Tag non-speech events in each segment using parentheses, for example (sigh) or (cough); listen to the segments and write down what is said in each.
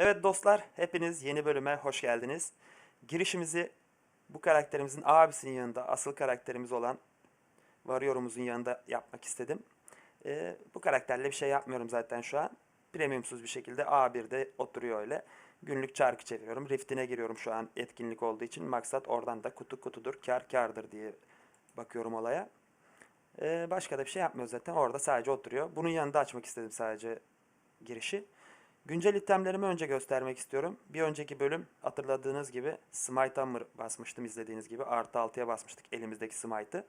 Evet dostlar, hepiniz yeni bölüme hoş geldiniz. Girişimizi bu karakterimizin abisinin yanında, asıl karakterimiz olan Varyorumuzun yanında yapmak istedim. Ee, bu karakterle bir şey yapmıyorum zaten şu an. Premiumsuz bir şekilde A1'de oturuyor öyle. Günlük çarkı çeviriyorum. Rift'ine giriyorum şu an etkinlik olduğu için. Maksat oradan da kutu kutudur, kar kardır diye bakıyorum olaya. Ee, başka da bir şey yapmıyor zaten. Orada sadece oturuyor. Bunun yanında açmak istedim sadece girişi. Güncel itemlerimi önce göstermek istiyorum. Bir önceki bölüm hatırladığınız gibi Smite Hammer basmıştım izlediğiniz gibi. Artı 6'ya basmıştık elimizdeki Smite'ı.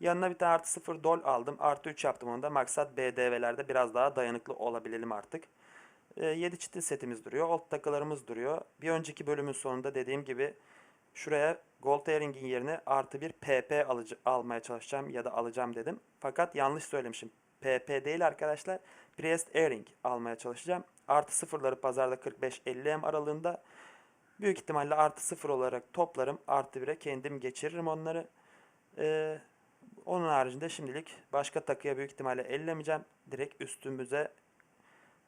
Yanına bir tane artı 0 dol aldım. Artı 3 yaptım onda. Maksat BDV'lerde biraz daha dayanıklı olabilelim artık. 7 çitin setimiz duruyor. Old takılarımız duruyor. Bir önceki bölümün sonunda dediğim gibi şuraya Gold Earring'in yerine artı bir PP alıcı, almaya çalışacağım ya da alacağım dedim. Fakat yanlış söylemişim. PP değil arkadaşlar. Priest Earring almaya çalışacağım. Artı sıfırları pazarda 45-50 M aralığında. Büyük ihtimalle artı sıfır olarak toplarım. Artı 1'e kendim geçiririm onları. Ee, onun haricinde şimdilik başka takıya büyük ihtimalle ellemeyeceğim. Direkt üstümüze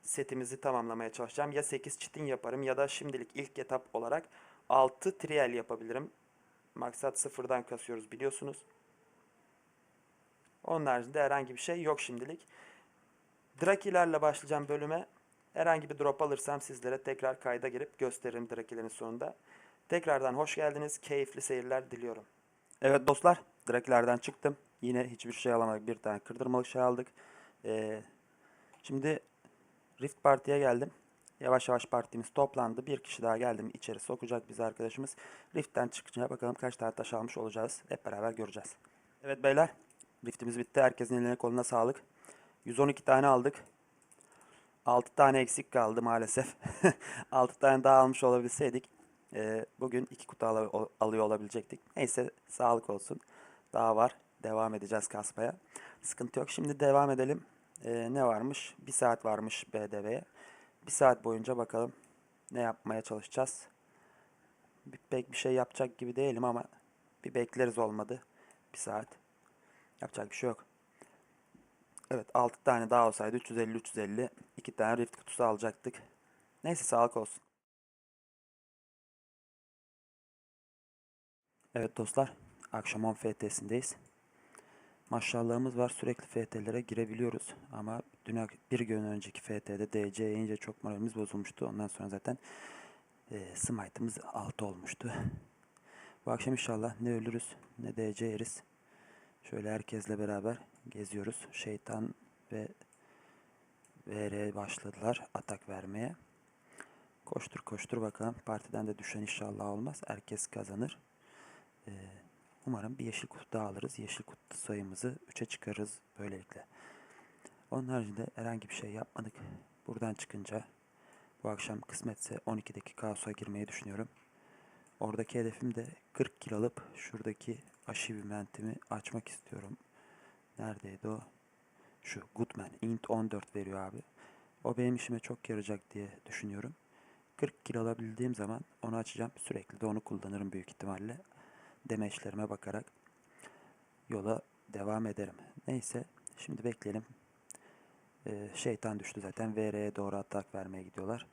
setimizi tamamlamaya çalışacağım. Ya 8 çitin yaparım ya da şimdilik ilk etap olarak 6 trial yapabilirim. Maksat sıfırdan kasıyoruz biliyorsunuz. Onun haricinde herhangi bir şey yok şimdilik. Drakilerle başlayacağım bölüme. Herhangi bir drop alırsam sizlere tekrar kayda girip gösteririm Drakilerin sonunda. Tekrardan hoş geldiniz. Keyifli seyirler diliyorum. Evet dostlar, Drakilerden çıktım. Yine hiçbir şey alamadık. Bir tane kırdırmalık şey aldık. Ee, şimdi Rift Party'ye geldim. Yavaş yavaş partimiz toplandı. Bir kişi daha geldim. içeri sokacak bizi arkadaşımız. Rift'ten çıkınca bakalım kaç tane taş almış olacağız. Hep beraber göreceğiz. Evet beyler. Rift'imiz bitti. Herkesin eline koluna sağlık. 112 tane aldık. 6 tane eksik kaldı maalesef. (laughs) 6 tane daha almış olabilseydik e, bugün 2 kutu al- alıyor olabilecektik. Neyse sağlık olsun. Daha var. Devam edeceğiz kasmaya. Sıkıntı yok. Şimdi devam edelim. E, ne varmış? 1 saat varmış BDV'ye. 1 saat boyunca bakalım ne yapmaya çalışacağız. Bir, pek bir şey yapacak gibi değilim ama bir bekleriz olmadı. 1 saat. Yapacak bir şey yok. Evet 6 tane daha olsaydı 350 350 2 tane rift kutusu alacaktık. Neyse sağlık olsun. Evet dostlar akşam 10 FT'sindeyiz. Maşallahımız var sürekli FT'lere girebiliyoruz ama dün bir gün önceki FT'de DC yiyince çok moralimiz bozulmuştu. Ondan sonra zaten e, smite'ımız 6 olmuştu. Bu akşam inşallah ne ölürüz ne DC yeriz. Şöyle herkesle beraber geziyoruz. Şeytan ve VR başladılar atak vermeye. Koştur koştur bakalım. Partiden de düşen inşallah olmaz. Herkes kazanır. Ee, umarım bir yeşil kutu daha alırız. Yeşil kutu sayımızı 3'e çıkarırız böylelikle. Onun haricinde herhangi bir şey yapmadık. Buradan çıkınca bu akşam kısmetse 12'deki kaosa girmeyi düşünüyorum. Oradaki hedefim de 40 kilo alıp şuradaki achievement'imi açmak istiyorum. Neredeydi o? Şu Goodman. Int 14 veriyor abi. O benim işime çok yarayacak diye düşünüyorum. 40 kilo alabildiğim zaman onu açacağım. Sürekli de onu kullanırım büyük ihtimalle. Demeçlerime bakarak yola devam ederim. Neyse şimdi bekleyelim. Ee, şeytan düştü zaten. VR'ye doğru atak vermeye gidiyorlar.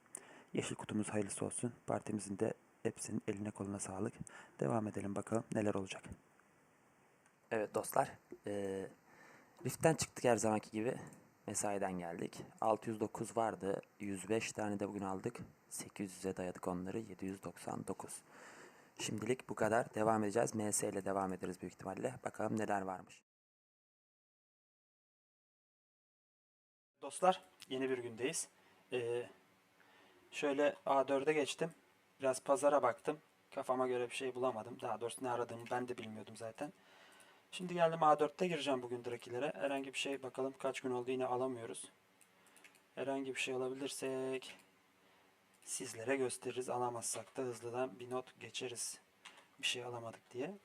Yeşil kutumuz hayırlısı olsun. Partimizin de hepsinin eline koluna sağlık. Devam edelim bakalım neler olacak. Evet dostlar. Ee, Rift'ten çıktık her zamanki gibi. Mesaiden geldik. 609 vardı. 105 tane de bugün aldık. 800'e dayadık onları. 799. Şimdilik bu kadar. Devam edeceğiz. MS ile devam ederiz büyük ihtimalle. Bakalım neler varmış. Dostlar yeni bir gündeyiz. Ee, şöyle A4'e geçtim. Biraz pazara baktım. Kafama göre bir şey bulamadım. Daha doğrusu ne aradığımı ben de bilmiyordum zaten. Şimdi geldim A4'te gireceğim bugün Drakilere. Herhangi bir şey bakalım kaç gün oldu yine alamıyoruz. Herhangi bir şey alabilirsek sizlere gösteririz. Alamazsak da hızlıdan bir not geçeriz. Bir şey alamadık diye.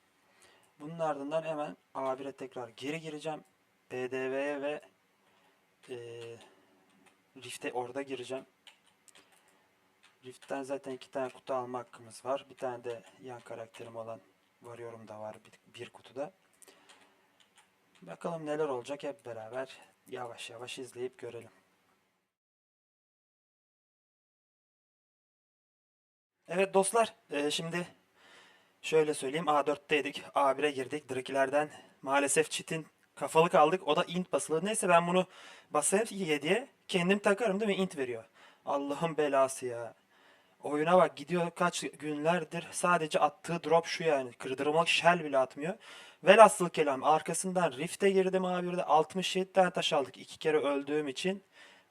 Bunun ardından hemen A1'e tekrar geri gireceğim. BDV'ye ve eee Rift'e orada gireceğim. Rift'ten zaten iki tane kutu alma hakkımız var. Bir tane de yan karakterim olan Varıyorum da var bir, bir kutuda. Bakalım neler olacak hep beraber yavaş yavaş izleyip görelim. Evet dostlar, e, şimdi şöyle söyleyeyim. A4'teydik, A1'e girdik. Drakilerden maalesef çitin kafalı kaldık. O da int basılı. Neyse ben bunu basayım 7'ye. Kendim takarım değil mi? Int veriyor. Allah'ın belası ya. Oyuna bak gidiyor kaç günlerdir sadece attığı drop şu yani. Kırdırılmak shell bile atmıyor. Velhasıl kelam arkasından Rift'e girdim A1'de 67 tane taş aldık. iki kere öldüğüm için.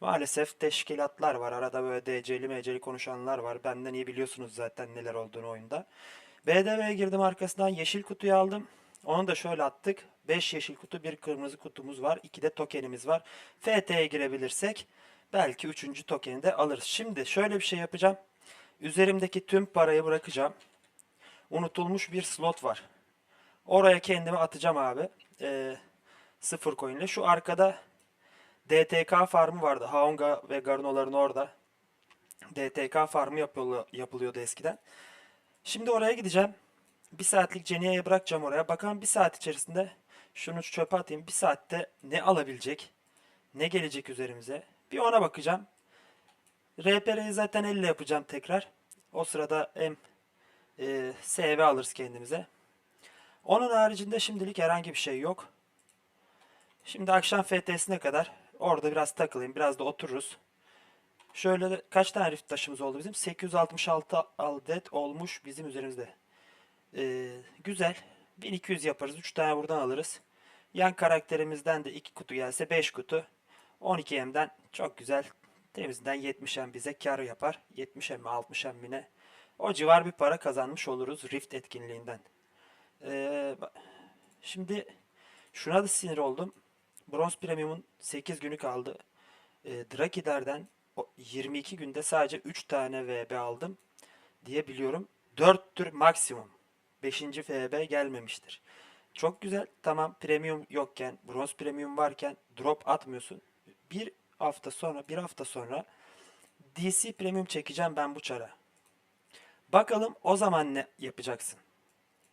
Maalesef teşkilatlar var. Arada böyle DC'li meceli konuşanlar var. Benden iyi biliyorsunuz zaten neler olduğunu oyunda. BDV'ye girdim arkasından yeşil kutuyu aldım. Onu da şöyle attık. 5 yeşil kutu, bir kırmızı kutumuz var. 2 de tokenimiz var. FT'ye girebilirsek belki 3. tokeni de alırız. Şimdi şöyle bir şey yapacağım. Üzerimdeki tüm parayı bırakacağım. Unutulmuş bir slot var. Oraya kendimi atacağım abi. Ee, sıfır coin ile. Şu arkada DTK farmı vardı. Haonga ve Garno'ların orada. DTK farmı yapılı- yapılıyordu eskiden. Şimdi oraya gideceğim. Bir saatlik Ceniye'ye bırakacağım oraya. Bakalım bir saat içerisinde şunu çöpe atayım. Bir saatte ne alabilecek? Ne gelecek üzerimize? Bir ona bakacağım. RPR'yi zaten elle yapacağım tekrar. O sırada hem e, SV alırız kendimize. Onun haricinde şimdilik herhangi bir şey yok. Şimdi akşam FTS'ine kadar orada biraz takılayım. Biraz da otururuz. Şöyle kaç tane rift taşımız oldu bizim? 866 adet olmuş bizim üzerimizde. Ee, güzel. 1200 yaparız. 3 tane buradan alırız. Yan karakterimizden de 2 kutu gelse 5 kutu. 12M'den çok güzel. Temizden 70M bize kar yapar. 70M mi 60M mi? O civar bir para kazanmış oluruz Rift etkinliğinden. Ee, şimdi şuna da sinir oldum. Bronz Premium'un 8 günü kaldı. E, Drakilerden o 22 günde sadece 3 tane VB aldım diye biliyorum. 4 tür maksimum. 5. FB gelmemiştir. Çok güzel. Tamam premium yokken, bronz premium varken drop atmıyorsun. Bir hafta sonra, bir hafta sonra DC premium çekeceğim ben bu çara. Bakalım o zaman ne yapacaksın?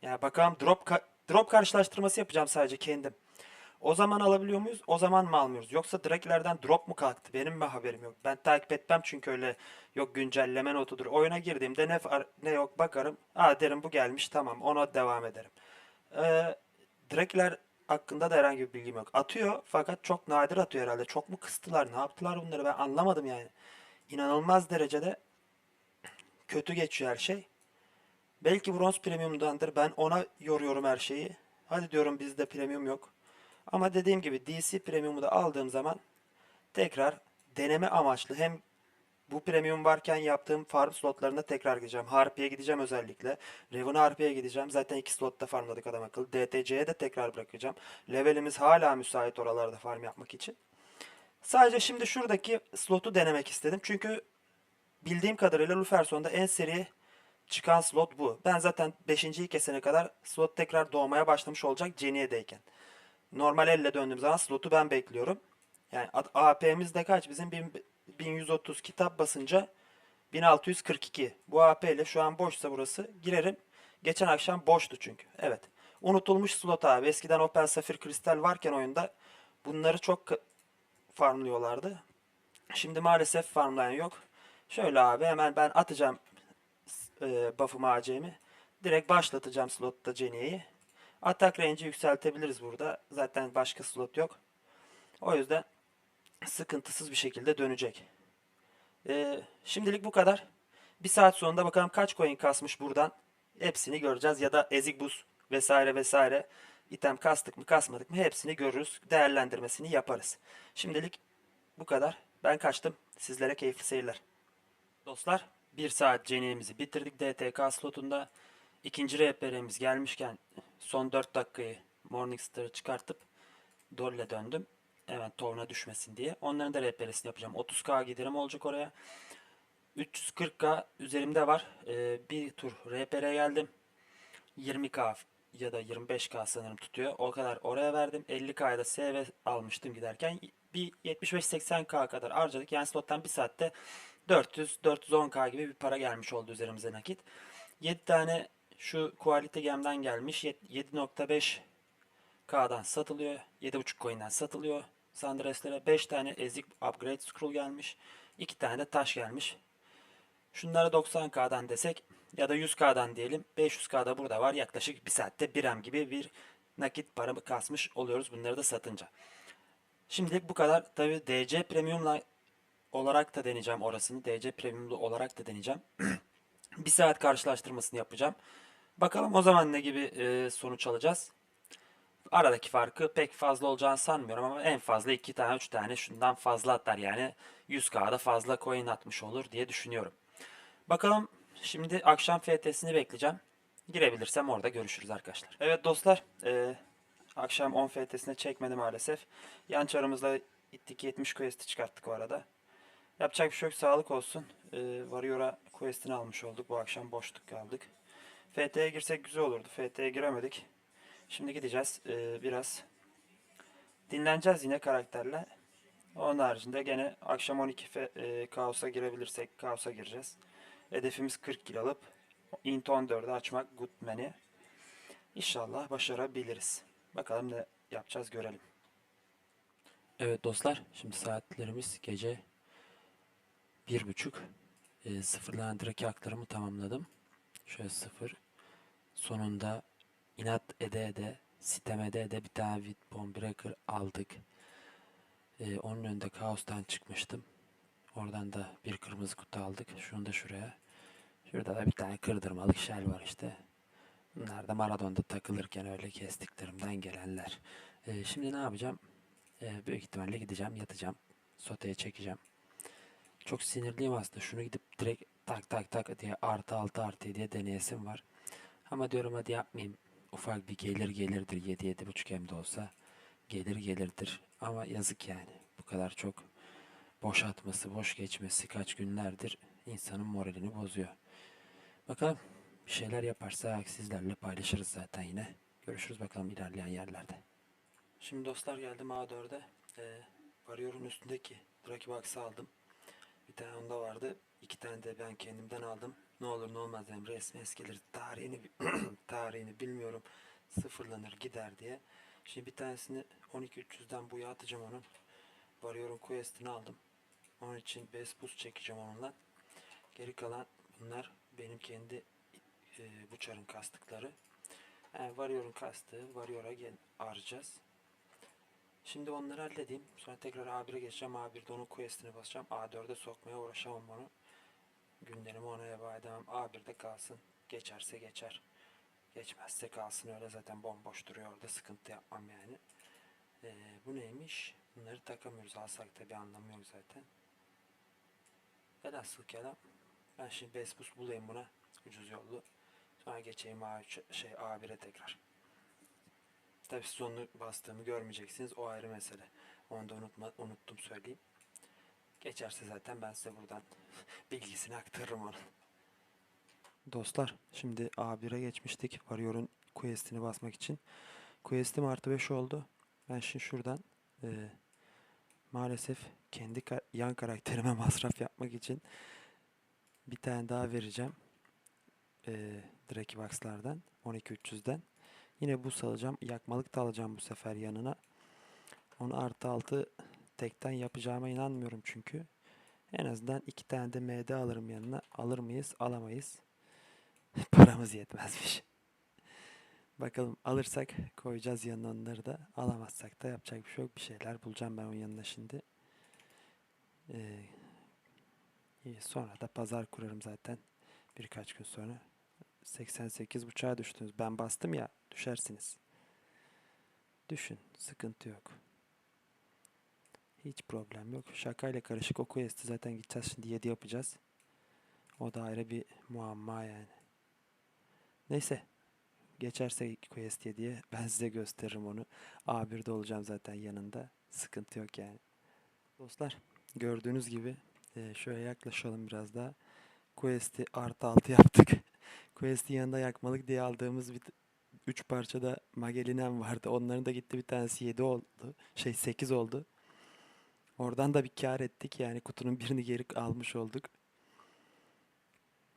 Yani bakalım drop ka- drop karşılaştırması yapacağım sadece kendim. O zaman alabiliyor muyuz? O zaman mı almıyoruz? Yoksa Drakilerden drop mu kalktı? Benim mi haberim yok? Ben takip etmem çünkü öyle yok güncelleme notudur. Oyuna girdiğimde ne ne yok bakarım. Aa derim bu gelmiş tamam ona devam ederim. Ee, Drakiler hakkında da herhangi bir bilgim yok. Atıyor fakat çok nadir atıyor herhalde. Çok mu kıstılar? Ne yaptılar bunları? Ben anlamadım yani. İnanılmaz derecede kötü geçiyor her şey. Belki bronz premiumdandır. Ben ona yoruyorum her şeyi. Hadi diyorum bizde premium yok. Ama dediğim gibi DC premiumu da aldığım zaman tekrar deneme amaçlı hem bu premium varken yaptığım farm slotlarına tekrar gideceğim. Harpiye gideceğim özellikle. Raven Harpiye gideceğim. Zaten iki slotta farmladık adam akıllı. DTC'ye de tekrar bırakacağım. Levelimiz hala müsait oralarda farm yapmak için. Sadece şimdi şuradaki slotu denemek istedim. Çünkü bildiğim kadarıyla Luferson'da en seri çıkan slot bu. Ben zaten 5.yi kesene kadar slot tekrar doğmaya başlamış olacak Geniye'deyken. Normal elle döndüğüm zaman slotu ben bekliyorum. Yani AP'miz de kaç? Bizim 1000 1130 kitap basınca 1642. Bu AP ile şu an boşsa burası girerim. Geçen akşam boştu çünkü. Evet. Unutulmuş slot abi. Eskiden Opel Safir Kristal varken oyunda bunları çok farmlıyorlardı. Şimdi maalesef farmlayan yok. Şöyle abi hemen ben atacağım e, buff'ımı AC'mi. Direkt başlatacağım slotta Jenny'yi. Atak range'i yükseltebiliriz burada. Zaten başka slot yok. O yüzden sıkıntısız bir şekilde dönecek. Ee, şimdilik bu kadar. Bir saat sonunda bakalım kaç coin kasmış buradan. Hepsini göreceğiz. Ya da ezik buz vesaire vesaire. item kastık mı kasmadık mı hepsini görürüz. Değerlendirmesini yaparız. Şimdilik bu kadar. Ben kaçtım. Sizlere keyifli seyirler. Dostlar bir saat Jenny'imizi bitirdik DTK slotunda. İkinci RPR'imiz gelmişken son 4 dakikayı Morningstar'ı çıkartıp Dolle döndüm. Hemen torna düşmesin diye. Onların da RPR'sini yapacağım. 30k giderim olacak oraya. 340k üzerimde var. Ee, bir tur RPR'e geldim. 20k ya da 25k sanırım tutuyor. O kadar oraya verdim. 50k'ya da SV almıştım giderken. Bir 75-80k kadar harcadık. Yani slottan bir saatte 400-410k gibi bir para gelmiş oldu üzerimize nakit. 7 tane şu Quality Game'den gelmiş. Yet- 7.5 K'dan satılıyor. 7.5 coin'den satılıyor. Sandres'lere 5 tane ezik upgrade scroll gelmiş. 2 tane de taş gelmiş. Şunlara 90K'dan desek ya da 100K'dan diyelim 500K'da burada var. Yaklaşık bir saatte 1 M gibi bir nakit paramı kasmış oluyoruz bunları da satınca. Şimdilik bu kadar. Tabi DC Premium'la olarak da deneyeceğim orasını. DC Premium'lu olarak da deneyeceğim. (clears throat) bir saat karşılaştırmasını yapacağım. Bakalım o zaman ne gibi e, sonuç alacağız. Aradaki farkı pek fazla olacağını sanmıyorum ama en fazla 2 tane 3 tane şundan fazla atar yani 100K'da fazla coin atmış olur diye düşünüyorum. Bakalım şimdi akşam FT'sini bekleyeceğim. Girebilirsem orada görüşürüz arkadaşlar. Evet dostlar e, akşam 10 FT'sine çekmedi maalesef. Yan çarımızda gittik 70 quest'i çıkarttık o arada. Yapacak bir şey yok sağlık olsun. E, Warrior'a quest'ini almış olduk. Bu akşam boşluk kaldık. FT'ye girsek güzel olurdu. FT'ye giremedik. Şimdi gideceğiz e, biraz dinleneceğiz yine karakterle. Onun haricinde gene akşam 12 fe, e, kaosa girebilirsek kaosa gireceğiz. Hedefimiz 40 kill alıp int 14'ü açmak Goodman'i. İnşallah başarabiliriz. Bakalım ne yapacağız görelim. Evet dostlar şimdi saatlerimiz gece bir buçuk. E, sıfırlanan direkt haklarımı tamamladım. Şöyle sıfır. Sonunda inat ede ede sitem ede ede bir tane with bomb breaker aldık. Ee, onun önünde kaostan çıkmıştım. Oradan da bir kırmızı kutu aldık. Şunu da şuraya. Şurada da bir tane kırdırmalık shell var işte. Bunlar da Maradon'da takılırken öyle kestiklerimden gelenler. Ee, şimdi ne yapacağım? Ee, büyük ihtimalle gideceğim, yatacağım. Soteye çekeceğim. Çok sinirliyim aslında. Şunu gidip direkt tak tak tak diye artı altı artı diye deneyesim var. Ama diyorum hadi yapmayayım. Ufak bir gelir gelirdir 7 yedi buçuk hem de olsa. Gelir gelirdir. Ama yazık yani. Bu kadar çok boş atması, boş geçmesi kaç günlerdir insanın moralini bozuyor. Bakalım bir şeyler yaparsak sizlerle paylaşırız zaten yine. Görüşürüz bakalım ilerleyen yerlerde. Şimdi dostlar geldim A4'e. Ee, Warrior'un üstündeki Draki Box'ı aldım. Bir tane onda vardı. İki tane de ben kendimden aldım. Ne olur ne olmaz hem resmi eskilir. Tarihini (clears throat) tarihini bilmiyorum. Sıfırlanır gider diye. Şimdi bir tanesini 12300'den buya atacağım onun. Warrior'un quest'ini aldım. Onun için base boost çekeceğim onunla. Geri kalan bunlar benim kendi e, bu çarın kastıkları. Yani Warrior'un kastığı Warrior'a gel harcayacağız. Şimdi onları halledeyim. Sonra tekrar A1'e geçeceğim. A1'de onun quest'ini basacağım. A4'e sokmaya uğraşamam onu. Günlerimi ona heba edemem. A1'de kalsın. Geçerse geçer. Geçmezse kalsın öyle zaten bomboş duruyor orada. Sıkıntı yapmam yani. Ee, bu neymiş? Bunları takamıyoruz. Alsak da bir anlamı yok zaten. Velhasıl kelam. Ben şimdi Bespus bulayım buna. Ucuz yollu. Sonra geçeyim A3, şey A1'e tekrar. Tabi siz onu bastığımı görmeyeceksiniz. O ayrı mesele. Onu da unutma, unuttum söyleyeyim. Geçerse zaten ben size buradan (laughs) bilgisini aktarırım onun. Dostlar şimdi A1'e geçmiştik. Warrior'un quest'ini basmak için. Quest'im artı 5 oldu. Ben şimdi şuradan e, maalesef kendi ka- yan karakterime (laughs) masraf yapmak için bir tane daha vereceğim. E, Draki Box'lardan 12300'den. Yine buz alacağım. Yakmalık da alacağım bu sefer yanına. Onu artı altı tekten yapacağıma inanmıyorum çünkü. En azından iki tane de MD alırım yanına. Alır mıyız? Alamayız. (laughs) Paramız yetmezmiş. Bakalım alırsak koyacağız yanına onları da. Alamazsak da yapacak bir şey yok. Bir şeyler bulacağım ben onun yanına şimdi. Ee, sonra da pazar kurarım zaten. Birkaç gün sonra. 88 buçuğa düştünüz. Ben bastım ya düşersiniz. Düşün. Sıkıntı yok. Hiç problem yok. Şakayla karışık o quest'i zaten gideceğiz şimdi 7 yapacağız. O da ayrı bir muamma yani. Neyse. Geçerse quest 7'ye (laughs) ben size gösteririm onu. A1'de olacağım zaten yanında. Sıkıntı yok yani. Dostlar gördüğünüz gibi e, şöyle yaklaşalım biraz daha. Quest'i artı 6 yaptık. Quest'in yanında yakmalık diye aldığımız bir 3 parçada Magellan vardı. Onların da gitti bir tanesi 7 oldu. Şey 8 oldu. Oradan da bir kar ettik. Yani kutunun birini geri almış olduk.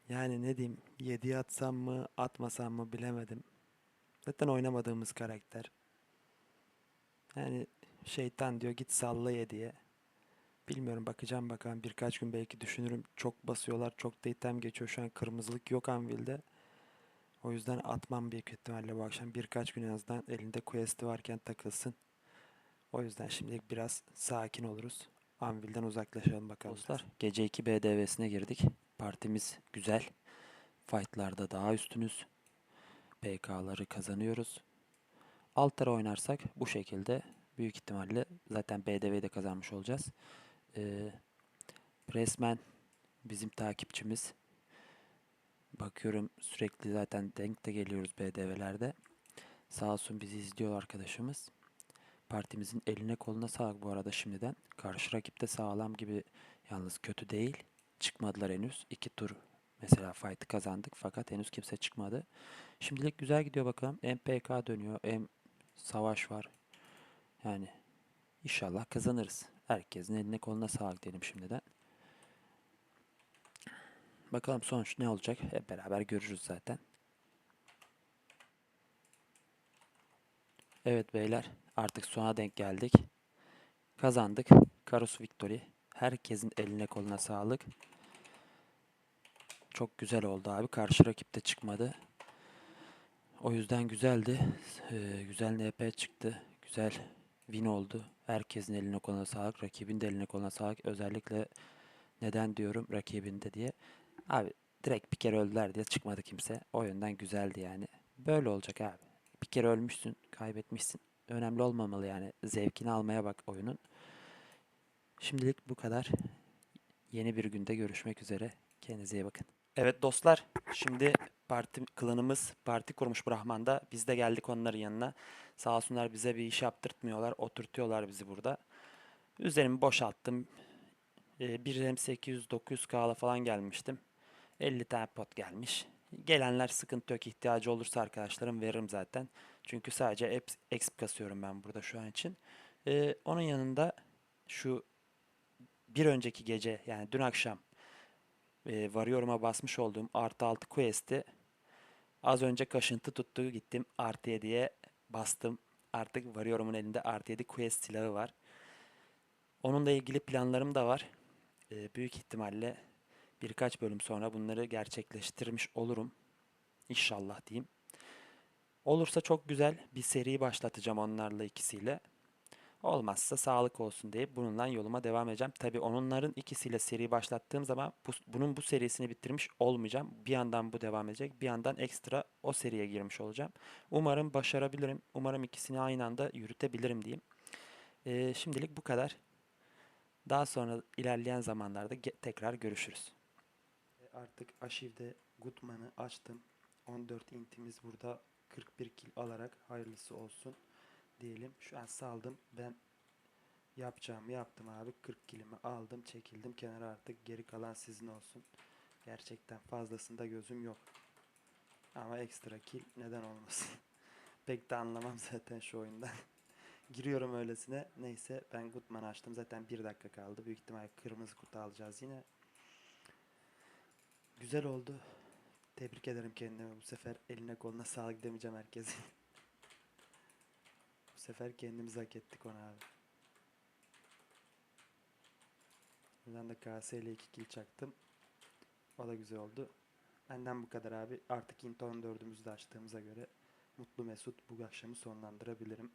Yani ne diyeyim 7'ye atsam mı atmasam mı bilemedim. Zaten oynamadığımız karakter. Yani şeytan diyor git salla 7'ye. Bilmiyorum bakacağım bakalım birkaç gün belki düşünürüm. Çok basıyorlar çok da item geçiyor şu an kırmızılık yok Anvil'de. O yüzden atmam büyük ihtimalle bu akşam birkaç gün en azından elinde quest'i varken takılsın. O yüzden şimdilik biraz sakin oluruz. Anvil'den uzaklaşalım bakalım. Dostlar gece 2 BDV'sine girdik. Partimiz güzel. Fight'larda daha üstünüz. PK'ları kazanıyoruz. Altara oynarsak bu şekilde büyük ihtimalle zaten BDV'yi de kazanmış olacağız. Ee, resmen bizim takipçimiz. Bakıyorum sürekli zaten denk de geliyoruz BDV'lerde. Sağ olsun bizi izliyor arkadaşımız. Partimizin eline koluna sağlık bu arada şimdiden. Karşı rakip de sağlam gibi yalnız kötü değil. Çıkmadılar henüz. İki tur mesela fight'ı kazandık fakat henüz kimse çıkmadı. Şimdilik güzel gidiyor bakalım. Hem PK dönüyor hem savaş var. Yani inşallah kazanırız. Herkesin eline koluna sağlık diyelim şimdiden. Bakalım sonuç ne olacak? Hep beraber görürüz zaten. Evet beyler artık sona denk geldik. Kazandık. Karus Victory. Herkesin eline koluna sağlık. Çok güzel oldu abi. Karşı rakip de çıkmadı. O yüzden güzeldi. Ee, güzel NP çıktı. Güzel win oldu. Herkesin eline koluna sağlık. Rakibin de eline koluna sağlık. Özellikle neden diyorum rakibinde diye. Abi direkt bir kere öldüler diye çıkmadı kimse. O yönden güzeldi yani. Böyle olacak abi. Bir kere ölmüşsün, kaybetmişsin. Önemli olmamalı yani. Zevkini almaya bak oyunun. Şimdilik bu kadar. Yeni bir günde görüşmek üzere. Kendinize iyi bakın. Evet dostlar, şimdi parti klanımız parti kurmuş Brahman'da. Biz de geldik onların yanına. Sağ olsunlar bize bir iş yaptırtmıyorlar. Oturtuyorlar bizi burada. Üzerimi boşalttım. Ee, bir hem 800-900K'la falan gelmiştim. 50 tane pot gelmiş. Gelenler sıkıntı yok. ihtiyacı olursa arkadaşlarım veririm zaten. Çünkü sadece exp kasıyorum ben burada şu an için. Ee, onun yanında şu bir önceki gece yani dün akşam e, varıyorum'a basmış olduğum artı 6 quest'i az önce kaşıntı tuttu gittim artı 7'ye bastım. Artık varıyorum'un elinde artı 7 quest silahı var. Onunla ilgili planlarım da var. Ee, büyük ihtimalle birkaç bölüm sonra bunları gerçekleştirmiş olurum. İnşallah diyeyim. Olursa çok güzel bir seri başlatacağım onlarla ikisiyle. Olmazsa sağlık olsun deyip bununla yoluma devam edeceğim. Tabi onların ikisiyle seri başlattığım zaman bu, bunun bu serisini bitirmiş olmayacağım. Bir yandan bu devam edecek. Bir yandan ekstra o seriye girmiş olacağım. Umarım başarabilirim. Umarım ikisini aynı anda yürütebilirim diyeyim. Ee, şimdilik bu kadar. Daha sonra ilerleyen zamanlarda tekrar görüşürüz. Artık Aşiv'de Gutman'ı açtım. 14 intimiz burada 41 kil alarak hayırlısı olsun diyelim. Şu an saldım. Ben yapacağımı yaptım abi. 40 kilimi aldım, çekildim kenara artık. Geri kalan sizin olsun. Gerçekten fazlasında gözüm yok. Ama ekstra kill neden olmasın. (laughs) Pek de anlamam zaten şu oyundan. (laughs) Giriyorum öylesine. Neyse ben Gutman açtım. Zaten bir dakika kaldı. Büyük ihtimal kırmızı kutu alacağız yine. Güzel oldu. Tebrik ederim kendimi. Bu sefer eline koluna sağlık demeyeceğim herkese. Bu sefer kendimiz hak ettik onu abi. Buradan da KS ile 2 kill çaktım. O da güzel oldu. Benden bu kadar abi. Artık Int 14'ümüzü de açtığımıza göre mutlu mesut bu akşamı sonlandırabilirim.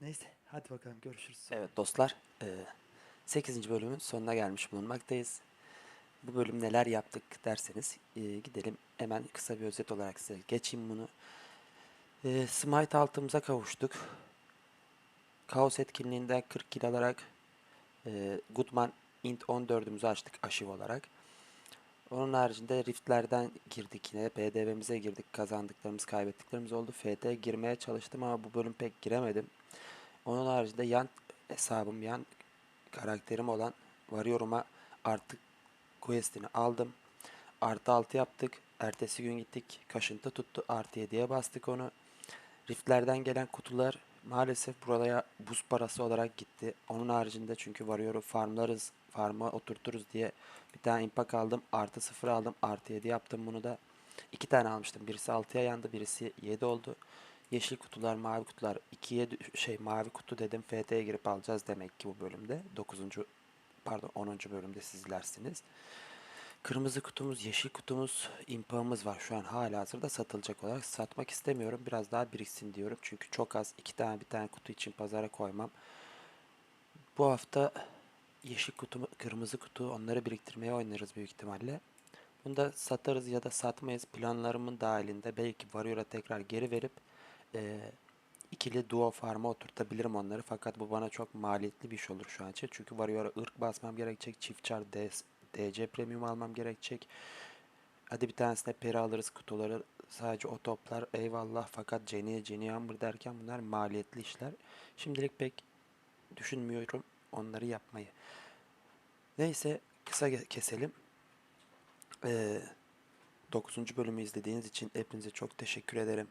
Neyse hadi bakalım görüşürüz. Evet dostlar 8. bölümün sonuna gelmiş bulunmaktayız. Bu bölüm neler yaptık derseniz e, gidelim hemen kısa bir özet olarak size geçeyim bunu. E, Smite altımıza kavuştuk. Kaos etkinliğinden 40 kill alarak e, Goodman Int 14'ümüzü açtık aşıv olarak. Onun haricinde riftlerden girdik yine. BDV'mize girdik. Kazandıklarımız, kaybettiklerimiz oldu. FT girmeye çalıştım ama bu bölüm pek giremedim. Onun haricinde yan hesabım, yan karakterim olan Varıyorum'a artık quest'ini aldım. Artı 6 yaptık. Ertesi gün gittik. Kaşıntı tuttu. Artı 7'ye bastık onu. Riftlerden gelen kutular maalesef buraya buz parası olarak gitti. Onun haricinde çünkü varıyorum farmlarız, farma oturturuz diye bir tane impak aldım. Artı 0 aldım. Artı 7 yaptım bunu da. İki tane almıştım. Birisi 6'ya yandı. Birisi 7 oldu. Yeşil kutular, mavi kutular. ikiye dü- şey mavi kutu dedim. FT'ye girip alacağız demek ki bu bölümde. 9. pardon 10. bölümde sizlersiniz. Kırmızı kutumuz, yeşil kutumuz, impağımız var şu an hala hazırda satılacak olarak. Satmak istemiyorum. Biraz daha biriksin diyorum. Çünkü çok az. iki tane bir tane kutu için pazara koymam. Bu hafta yeşil kutu, kırmızı kutu onları biriktirmeye oynarız büyük ihtimalle. Bunu da satarız ya da satmayız. Planlarımın dahilinde belki Warrior'a tekrar geri verip eee, ikili duo farm'a oturtabilirim onları. Fakat bu bana çok maliyetli bir iş olur şu an için. Çünkü Warrior'a ırk basmam gerekecek. Çift çar DC premium almam gerekecek. Hadi bir tanesine peri alırız kutuları. Sadece o toplar eyvallah. Fakat Jenny'e Jenny Amber derken bunlar maliyetli işler. Şimdilik pek düşünmüyorum onları yapmayı. Neyse kısa keselim. Ee, 9. bölümü izlediğiniz için hepinize çok teşekkür ederim.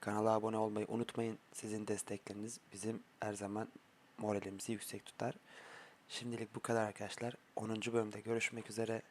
Kanala abone olmayı unutmayın. Sizin destekleriniz bizim her zaman moralimizi yüksek tutar. Şimdilik bu kadar arkadaşlar. 10. bölümde görüşmek üzere.